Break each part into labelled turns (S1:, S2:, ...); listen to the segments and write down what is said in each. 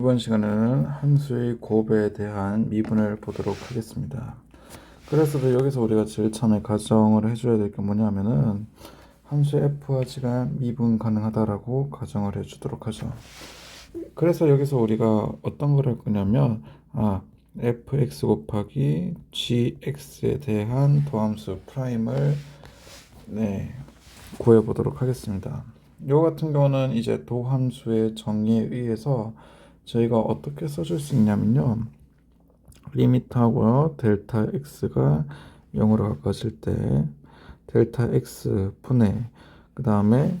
S1: 이번 시간에는 함수의 곱에 대한 미분을 보도록 하겠습니다. 그래서 여기서 우리가 제일 처음에 가정을 해줘야 될 게 뭐냐면은 함수 f와 g가 미분 가능하다라고 가정을 해주도록 하죠. 그래서 여기서 우리가 어떤 걸 할 거냐면 아 fx 곱하기 gx에 대한 도함수 프라임을 네 구해 보도록 하겠습니다. 요 같은 경우는 이제 도함수의 정의에 의해서 저희가 어떻게 써줄 수 있냐면요. 리미트하고요. 델타 x가 0으로 가까워질 때 델타 x 분의 그 다음에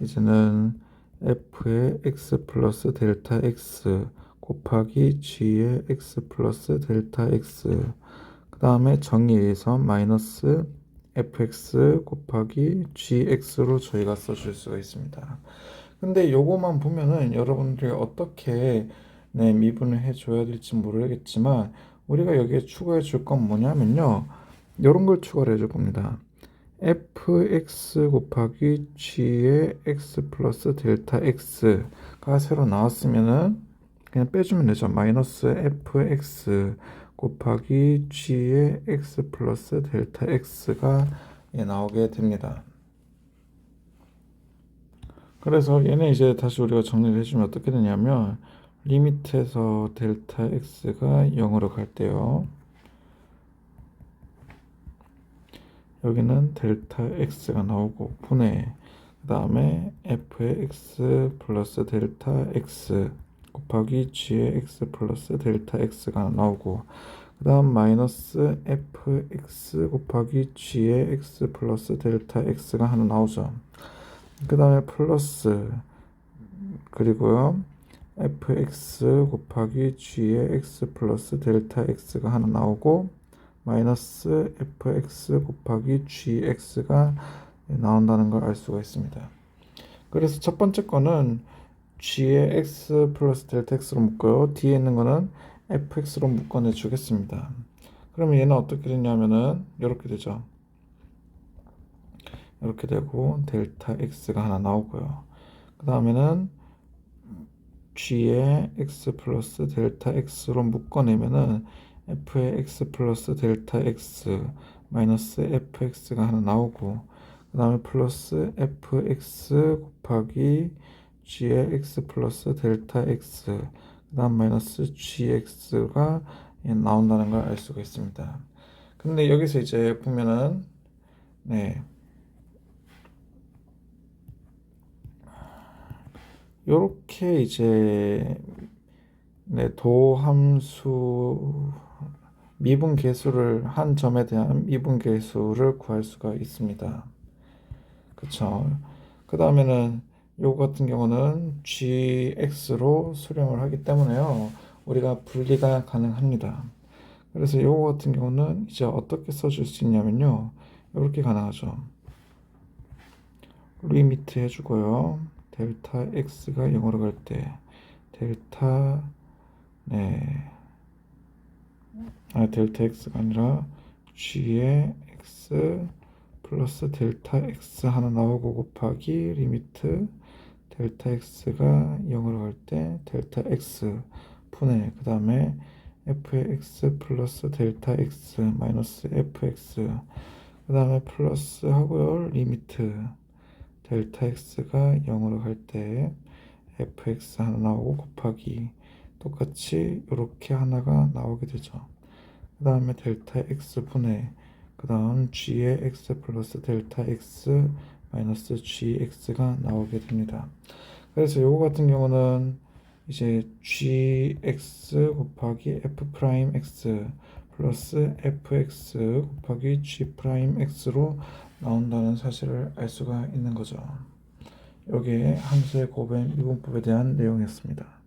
S1: 이제는 f의 x 플러스 델타 x 곱하기 g의 x 플러스 델타 x 그 다음에 정의에 의해서 마이너스 fx 곱하기 gx로 저희가 써줄 수가 있습니다. 근데 요거만 보면은 여러분들이 어떻게 네, 미분을 해줘야 될지 모르겠지만 우리가 여기에 추가해 줄 건 뭐냐면요. 이런 걸 추가를 해줄 겁니다. fx 곱하기 g의 x 플러스 델타 x가 새로 나왔으면은 그냥 빼주면 되죠. 마이너스 fx 곱하기 g의 x 플러스 델타 x가 예, 나오게 됩니다. 그래서 얘네 이제 다시 우리가 정리를 해주면 어떻게 되냐면 리미트에서 델타 x가 0으로 갈 때요. 여기는 델타 x가 나오고 분의 그 다음에 f의 x 플러스 델타 x 곱하기 g의 x 플러스 델타 x가 나오고 그 다음 마이너스 fx 곱하기 g의 x 플러스 델타 x가 하나 나오죠. 그 다음에 플러스 그리고요 fx 곱하기 g의 x 플러스 델타 x가 하나 나오고 마이너스 fx 곱하기 gx가 나온다는 걸 알 수가 있습니다. 그래서 첫 번째 거는 g의 x 플러스 델타 x로 묶어요. 뒤에 있는 거는 fx로 묶어내 주겠습니다. 그러면 얘는 어떻게 되냐면은 이렇게 되죠. 이렇게 되고 델타 x가 하나 나오고요. 그 다음에는 g의 x 플러스 델타 x로 묶어내면은 f의 x 플러스 델타 x 마이너스 fx가 하나 나오고 그 다음에 플러스 fx 곱하기 g의 x 플러스 델타 x 그 다음 마이너스 gx가 나온다는 걸 알 수가 있습니다. 근데 여기서 이제 보면은 네 요렇게 이제 네, 도함수 미분 계수를 한 점에 대한 미분 계수를 구할 수가 있습니다. 그쵸? 그 다음에는 요거 같은 경우는 gx로 수령을 하기 때문에요. 우리가 분리가 가능합니다. 그래서 요거 같은 경우는 이제 어떻게 써줄 수 있냐면요. 이렇게 가능하죠. 리미트 해주고요. 델타 x가 0으로 갈 때 델타 네. 아, 델타 x가 아니라 g의 x 플러스 델타 x 하나 나오고 곱하기 리미트 델타 x가 0으로 갈 때 델타 x 분의 그 다음에 f의 x 플러스 델타 x 마이너스 fx 그 다음에 플러스 하고요. 리미트 델타 x가 0으로 갈 때 fx 하나 나오고 곱하기 똑같이 이렇게 하나가 나오게 되죠. 그 다음에 델타 x 분의 그 다음 g의 x 플러스 델타 x 마이너스 gx가 나오게 됩니다. 그래서 요거 같은 경우는 이제 gx 곱하기 f 프라임 x 플러스 fx 곱하기 g 프라임 x로 나온다는 사실을 알 수가 있는 거죠. 여기에 함수의 곱의 미분법에 대한 내용이었습니다.